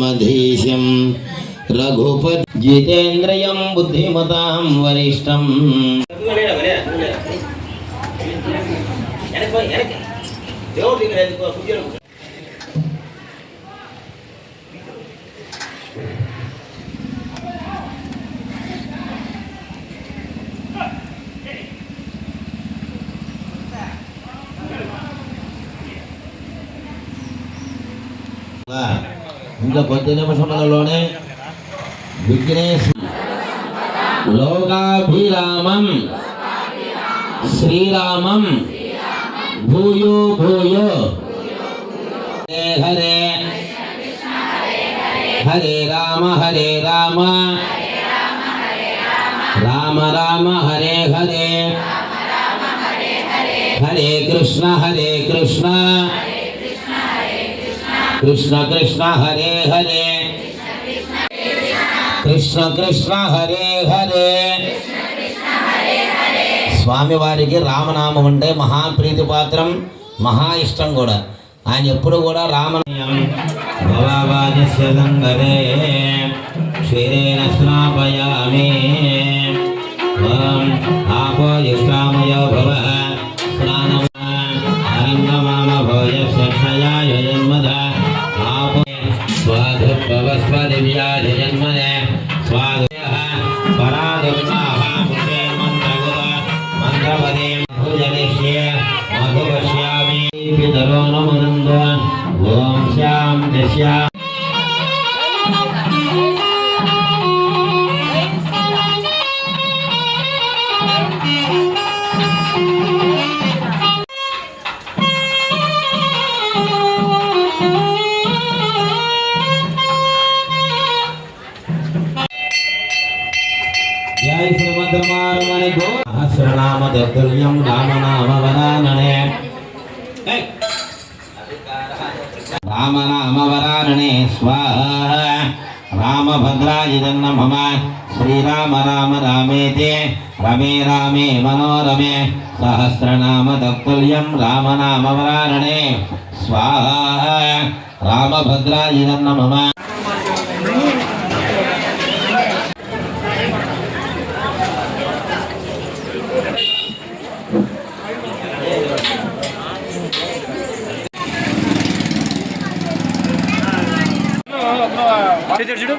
मधीशं Raghupati जितेन्द्रियं बुद्धिमतां वरिष्ठम् Wow. ఇంకా కొద్ది నిమిషములలోనే విఘ్నేశ్ లోకాభిరామం శ్రీరామం భూయో భూయో హరే హరే హరే రామ హరే రామ రామ రామ హరే హరే హరే కృష్ణ హరే కృష్ణ కృష్ణ కృష్ణ హరే హరే. కృష్ణ కృష్ణ హరే హరే. స్వామివారికి రామనామం అంటే మహాప్రీతి పాత్రం మహా ఇష్టం కూడా. ఆయన ఎప్పుడు కూడా రామనామం. భవావాజస్య క్షీరేణ స్నాపయామి స్వాధుర్భవ స్వదివ్యాయ జన్మనే స్వాధు పరాదుర్గాః ముఖే మంత్రగుర మంత్రపదే భుజనిష్యే మధువశ్యామి పితరో నమనంద ఓం సహస్రనామ దత్తుల్యం రామనామ వరాననే. రామనామ వరాననే స్వాహ. రామభద్రాజిదన్న మమ శ్రీరామ రామ రామేతే. రమే రామే మనోరమే. సహస్రనామ దత్తుల్యం రామనామ వరాననే. స్వాహ. రామభద్రాజిదన్న మమ చూడు చూడు